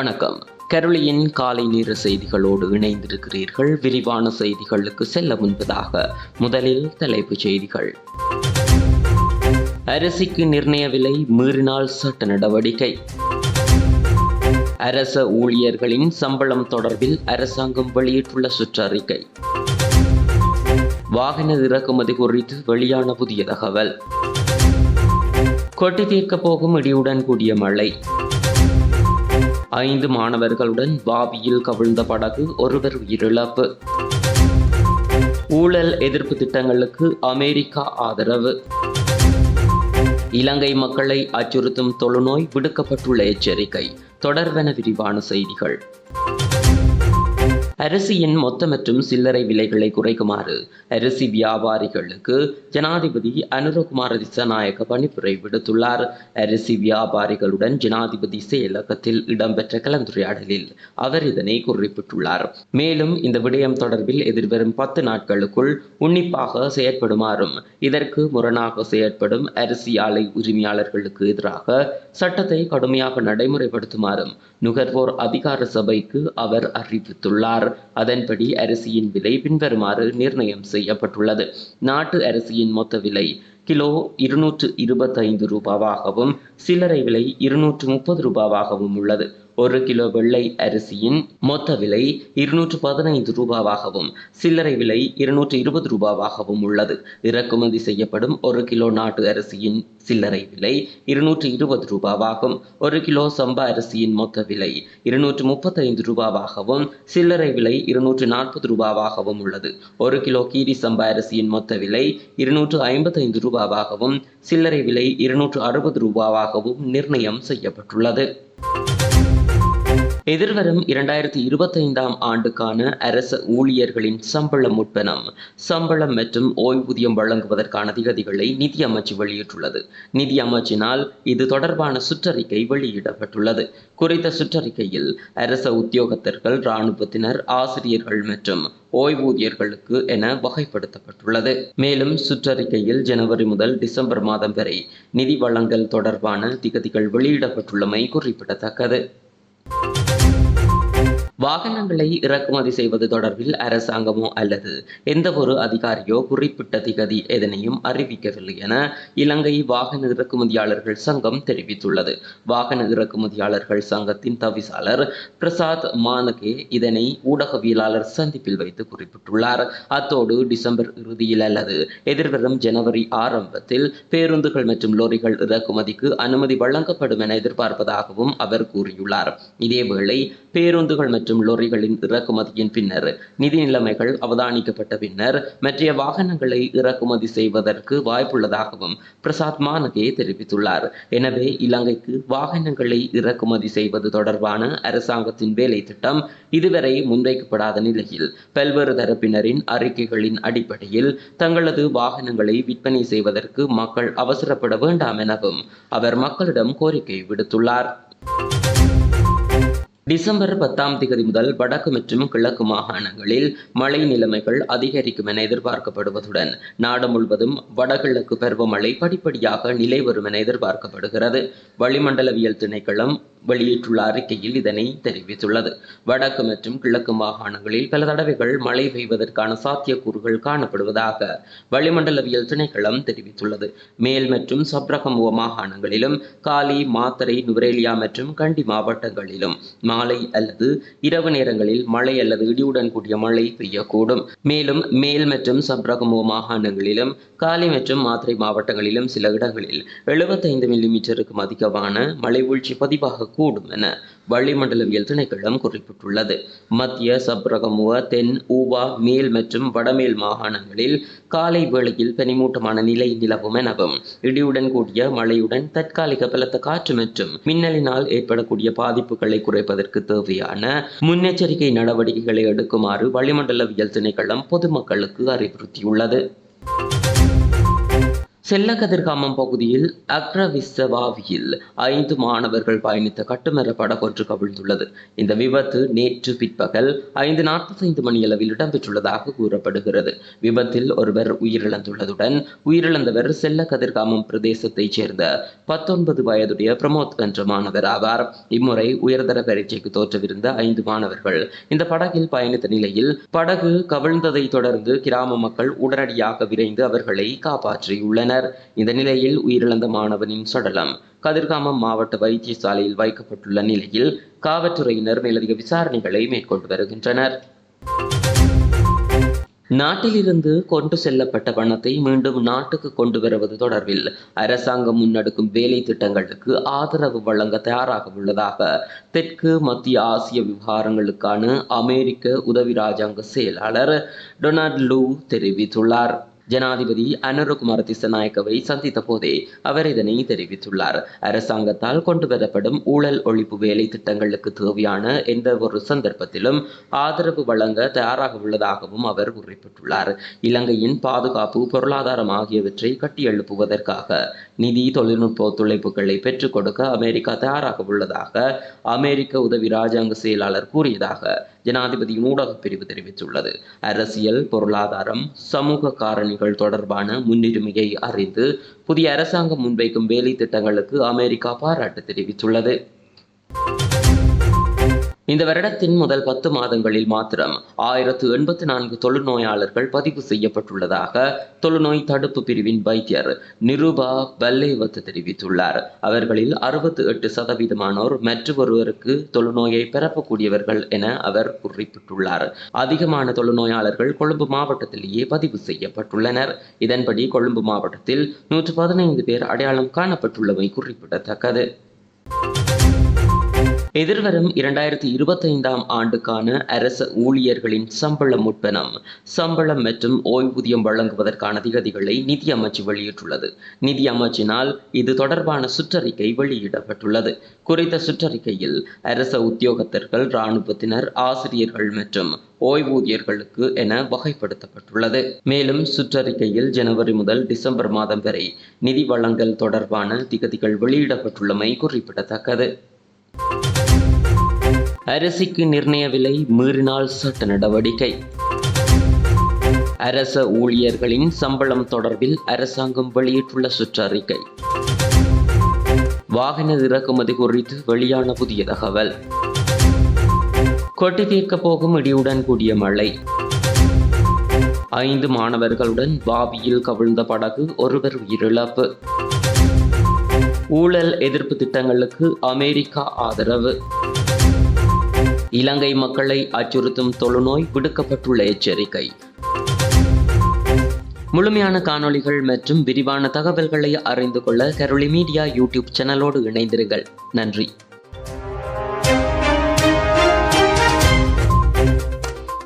வணக்கம். கருளியின் காலை நேர செய்திகளோடு இணைந்திருக்கிறீர்கள். விரிவான செய்திகளுக்கு செல்ல முன்பதாக முதலில் தலைப்புச் செய்திகள். அரிசிக்கு நிர்ணய விலை மீறினால் சட்ட நடவடிக்கை. அரச ஊழியர்களின் சம்பளம் தொடர்பில் அரசாங்கம் வெளியிட்டுள்ள சுற்றறிக்கை. வாகன இறக்குமதி குறித்து வெளியான புதிய தகவல். கொட்டி தீர்க்கப் போகும் இடியுடன் கூடிய மழை. ஐந்து மாணவர்களுடன் பாவியில் கவிழ்ந்த படகு ஒருவர் உயிரிழப்பு. ஊழல் எதிர்ப்பு திட்டங்களுக்கு அமெரிக்கா ஆதரவு. இலங்கை மக்களை அச்சுறுத்தும் தொழுநோய் விடுக்கப்பட்டுள்ள எச்சரிக்கை. தொடர்வென விரிவான செய்திகள். அரிசியின் மொத்த மற்றும் சில்லறை விலைகளை குறைக்குமாறு அரிசி வியாபாரிகளுக்கு ஜனாதிபதி அனுரகுமார் திசாநாயக்க பணிப்புரை விடுத்துள்ளார். அரிசி வியாபாரிகளுடன் ஜனாதிபதி செயலகத்தில் இடம்பெற்ற கலந்துரையாடலில் அவர் இதனை குறிப்பிட்டுள்ளார். மேலும் இந்த விடயம் தொடர்பில் எதிர்வரும் பத்து நாட்களுக்குள் உன்னிப்பாக செயற்படுமாறும் இதற்கு முரணாக செயற்படும் அரிசி ஆலை உரிமையாளர்களுக்கு எதிராக சட்டத்தை கடுமையாக நடைமுறைப்படுத்துமாறும் நுகர்வோர் அதிகார சபைக்கு அவர் அறிவித்துள்ளார். அதன்படி அரிசியின் விலை பின்வருமாறு நிர்ணயம் செய்யப்பட்டுள்ளது. நாட்டு அரிசியின் மொத்த விலை கிலோ இருநூற்று இருபத்தைந்து ரூபாவாகவும் சில்லறை விலை இருநூற்று முப்பது ரூபாவாகவும் உள்ளது. ஒரு கிலோ வெள்ளை அரிசியின் மொத்த விலை இருநூற்று பதினைந்து ரூபாவாகவும் சில்லறை விலை இருநூற்று இருபது ரூபாவாகவும் உள்ளது. இறக்குமதி செய்யப்படும் ஒரு கிலோ நாட்டு அரிசியின் சில்லறை விலை இருநூற்று இருபது ரூபாவாகும். ஒரு கிலோ சம்பா அரிசியின் மொத்த விலை இருநூற்று முப்பத்தைந்து ரூபாவாகவும் சில்லறை விலை இருநூற்று நாற்பது ரூபாவாகவும் உள்ளது. ஒரு கிலோ கீரி சம்பா அரிசியின் மொத்த விலை இருநூற்று ஐம்பத்தைந்து ரூபாவாகவும் சில்லறை விலை இருநூற்று அறுபது ரூபாவாகவும் நிர்ணயம் செய்யப்பட்டுள்ளது. எதிர்வரும் இரண்டாயிரத்தி இருபத்தைந்தாம் ஆண்டுக்கான அரச ஊழியர்களின் சம்பளம் முற்பனம் சம்பளம் மற்றும் ஓய்வூதியம் வழங்குவதற்கான திகதிகளை நிதி அமைச்சு வெளியிட்டுள்ளது. நிதி அமைச்சினால் இது தொடர்பான சுற்றறிக்கை வெளியிடப்பட்டுள்ளது. குறித்த சுற்றறிக்கையில் அரச உத்தியோகத்தர்கள் இராணுவத்தினர் ஆசிரியர்கள் மற்றும் ஓய்வூதியர்களுக்கு என வகைப்படுத்தப்பட்டுள்ளது. மேலும் சுற்றறிக்கையில் ஜனவரி முதல் டிசம்பர் மாதம் வரை நிதி வழங்கல் தொடர்பான திகதிகள் வெளியிடப்பட்டுள்ளமை குறிப்பிடத்தக்கது. வாகனங்களை இறக்குமதி செய்வது தொடர்பில் அரசாங்கமோ அல்லது எந்த ஒரு அதிகாரியோ குறிப்பிட்ட திகதி எதனையும் அறிவிக்கவில்லை என இலங்கை வாகன இறக்குமதியாளர்கள் சங்கம் தெரிவித்துள்ளது. வாகன இறக்குமதியாளர்கள் சங்கத்தின் தவிசாளர் பிரசாத் மானகே இதனை ஊடகவியலாளர் சந்திப்பில் வைத்து குறிப்பிட்டுள்ளார். அத்தோடு டிசம்பர் இறுதியில் அல்லது எதிர்வரும் ஜனவரி ஆரம்பத்தில் பேருந்துகள் மற்றும் லோரிகள் இறக்குமதிக்கு அனுமதி வழங்கப்படும் என எதிர்பார்ப்பதாகவும் அவர் கூறியுள்ளார். இதேவேளை பேருந்துகள் மற்றும் மற்றும் லொரிகளின் இறக்குமதியின் பின்னர் நிதி நிலைமைகள் அவதானிக்கப்பட்ட பின்னர் மற்ற வாகனங்களை இறக்குமதி செய்வதற்கு வாய்ப்புள்ளதாகவும் பிரசாத் மானகே தெரிவித்துள்ளார். எனவே இலங்கைக்கு வாகனங்களை இறக்குமதி செய்வது தொடர்பான அரசாங்கத்தின் வேலை திட்டம் இதுவரை முன்வைக்கப்படாத நிலையில் பல்வேறு தரப்பினரின் அறிக்கைகளின் அடிப்படையில் தங்களது வாகனங்களை விற்பனை செய்வதற்கு மக்கள் அவசரப்பட வேண்டாம் எனவும் அவர் மக்களிடம் கோரிக்கை விடுத்துள்ளார். டிசம்பர் பத்தாம் தேதி முதல் வடக்கு மற்றும் கிழக்கு மாகாணங்களில் மழை நிலைமைகள் அதிகரிக்கும் என எதிர்பார்க்கப்படுவதுடன் நாடு முழுவதும் வடகிழக்கு பருவமழை படிப்படியாக நிலை வரும் என எதிர்பார்க்கப்படுகிறது. வளிமண்டலவியல் திணைக்களம் வெளியிட்டுள்ள அறிக்கையில் இதனை தெரிவித்துள்ளது. வடக்கு மற்றும் கிழக்கு மாகாணங்களில் பல தடவைகள் மழை பெய்வதற்கான சாத்தியக்கூறுகள் காணப்படுவதாக வளிமண்டலவியல் திணைக்களம் தெரிவித்துள்ளது. மேல் மற்றும் சப்ரகமுவ மாகாணங்களிலும் காலி மாத்தரை நுவரேலியா மற்றும் கண்டி மாவட்டங்களிலும் மாலை அல்லது இரவு நேரங்களில் மழை அல்லது இடியுடன் கூடிய மழை பெய்யக்கூடும். மேலும் மேல் மற்றும் சப்ரகமுவ மாகாணங்களிலும் காலி மற்றும் மாத்திரை மாவட்டங்களிலும் சில இடங்களில் எழுபத்தைந்து மில்லிமீட்டருக்கும் அதிகமான மழை வீழ்ச்சி பதிவாக கூடும் என வளிமண்டலவியல் திணைக்களம் குறிப்பிட்டுள்ளது? மத்திய சப்ரகமுவ தென் ஊவா மேல் மற்றும் வடமேல் மாகாணங்களில் காலை வேளையில் பனிமூட்டமான நிலை நிலவும் எனவும் இடியுடன் கூடிய மழையுடன் தற்காலிக பலத்த காற்று மற்றும் மின்னலினால் ஏற்படக்கூடிய பாதிப்புகளை குறைப்பதற்கு தேவையான முன்னெச்சரிக்கை நடவடிக்கைகளை எடுக்குமாறு வளிமண்டலவியல் திணைக்களம் பொதுமக்களுக்கு அறிவுறுத்தியுள்ளது. செல்ல கதிர்காமம் பகுதியில் அக்ரவிசவாவியில் ஐந்து மாணவர்கள் பயணித்த கட்டுமர படகொன்று கவிழ்ந்துள்ளது. இந்த விபத்து நேற்று பிற்பகல் ஐந்து நாற்பத்தைந்து மணியளவில் இடம்பெற்றுள்ளதாக கூறப்படுகிறது. விபத்தில் ஒருவர் உயிரிழந்துள்ளதுடன் உயிரிழந்தவர் செல்ல கதிர்காமம் பிரதேசத்தைச் சேர்ந்த பத்தொன்பது வயதுடைய பிரமோத் என்ற மாணவர் ஆவார். இம்முறை உயர்தர பரீட்சைக்கு தோற்றவிருந்த ஐந்து மாணவர்கள் இந்த படகில் பயணித்த நிலையில் படகு கவிழ்ந்ததை தொடர்ந்து கிராம மக்கள் உடனடியாக விரைந்து அவர்களை காப்பாற்றியுள்ளனர். உள்ளனர் இந்த நிலையில் உயிரிழந்த மாணவனின் சடலம் கதிர்காமம் மாவட்ட வைத்தியசாலையில் வைக்கப்பட்டுள்ள நிலையில் காவல்துறையினர் மேலதிக விசாரணைகளை மேற்கொண்டு வருகின்றனர். நாட்டிலிருந்து கொண்டு செல்லப்பட்ட பணத்தை மீண்டும் நாட்டுக்கு கொண்டு வருவது தொடர்பில் அரசாங்கம் முன்னெடுக்கும் வேலை திட்டங்களுக்கு ஆதரவு வழங்க தயாராக உள்ளதாக தெற்கு மத்திய ஆசிய விவகாரங்களுக்கான அமெரிக்க உதவி ராஜாங்க செயலாளர் டொனால்ட் லூ தெரிவித்துள்ளார். ஜனாதிபதி அனுரகுமார திசநாயக்கவை சந்தித்த போதே அவர் இதனை தெரிவித்துள்ளார். அரசாங்கத்தால் கொண்டு வரப்படும் ஊழல் ஒழிப்பு வேலை திட்டங்களுக்கு தேவையான எந்த ஒரு சந்தர்ப்பத்திலும் ஆதரவு வழங்க தயாராக உள்ளதாகவும் அவர் குறிப்பிட்டுள்ளார் இலங்கையின் பாதுகாப்பு பொருளாதாரம் ஆகியவற்றை கட்டியெழுப்புவதற்காக நிதி தொழில்நுட்ப ஒத்துழைப்புகளை பெற்றுக் கொடுக்க அமெரிக்கா தயாராக உள்ளதாக அமெரிக்க உதவி ராஜாங்க செயலாளர் கூறியதாக ஜனாதிபதியின் ஊடகப் பிரிவு தெரிவித்துள்ளது. அரசியல் பொருளாதாரம் சமூக காரணிகள் தொடர்பான முன்னுரிமையை அறிந்து புதிய அரசாங்கம் முன்வைக்கும் வேலை திட்டங்களுக்கு அமெரிக்கா பாராட்டு தெரிவித்துள்ளது. இந்த வருடத்தின் முதல் பத்து மாதங்களில் மாத்திரம் ஆயிரத்து எண்பத்தி நான்கு தொழுநோயாளர்கள் பதிவு செய்யப்பட்டுள்ளதாக தொழுநோய் தடுப்பு பிரிவின் வைத்தியர் நிருபா பல்லேவத் தெரிவித்துள்ளார். அவர்களில் அறுபத்து எட்டு சதவீதமானோர் மற்றொருவருக்கு தொழுநோயை பரப்பக்கூடியவர்கள் என அவர் குறிப்பிட்டுள்ளார். அதிகமான தொழுநோயாளர்கள் கொழும்பு மாவட்டத்திலேயே பதிவு செய்யப்பட்டுள்ளனர். இதன்படி கொழும்பு மாவட்டத்தில் நூற்று பதினைந்து பேர் அடையாளம் காணப்பட்டுள்ளமை குறிப்பிடத்தக்கது. எதிர்வரும் இரண்டாயிரத்தி இருபத்தைந்தாம் ஆண்டுக்கான அரச ஊழியர்களின் சம்பள முற்பனம் சம்பளம் மற்றும் ஓய்வூதியம் வழங்குவதற்கான திகதிகளை நிதி அமைச்சு வெளியிட்டுள்ளது. நிதி அமைச்சினால் இது தொடர்பான சுற்றறிக்கை வெளியிடப்பட்டுள்ளது. குறித்த சுற்றறிக்கையில் அரச உத்தியோகத்தர்கள் இராணுவத்தினர் ஆசிரியர்கள் மற்றும் ஓய்வூதியர்களுக்கு என வகைப்படுத்தப்பட்டுள்ளது. மேலும் சுற்றறிக்கையில் ஜனவரி முதல் டிசம்பர் மாதம் வரை நிதி வழங்கல் தொடர்பான திகதிகள் வெளியிடப்பட்டுள்ளமை குறிப்பிடத்தக்கது. அரிசிக்கு நிர்ணய விலை மீறினால் சட்ட நடவடிக்கை. அரச ஊழியர்களின் சம்பளம் தொடர்பில் அரசாங்கம் வெளியிட்டுள்ள சுற்றறிக்கை. வாகன இறக்குமதி குறித்து வெளியான புதிய தகவல். கொட்டி தீர்க்க போகும் இடியுடன் கூடிய மழை. ஐந்து மாணவர்களுடன் பாவியில் கவிழ்ந்த படகு ஒருவர் உயிரிழப்பு. ஊழல் எதிர்ப்பு திட்டங்களுக்கு அமெரிக்கா ஆதரவு. இலங்கை மக்களை அச்சுறுத்தும் தொழுநோய் விடுக்கப்பட்டுள்ள எச்சரிக்கை. முழுமையான காணொளிகள் மற்றும் விரிவான தகவல்களை அறிந்து கொள்ள கரோலி மீடியா யூடியூப் சேனலோடு இணைந்திருங்கள். நன்றி.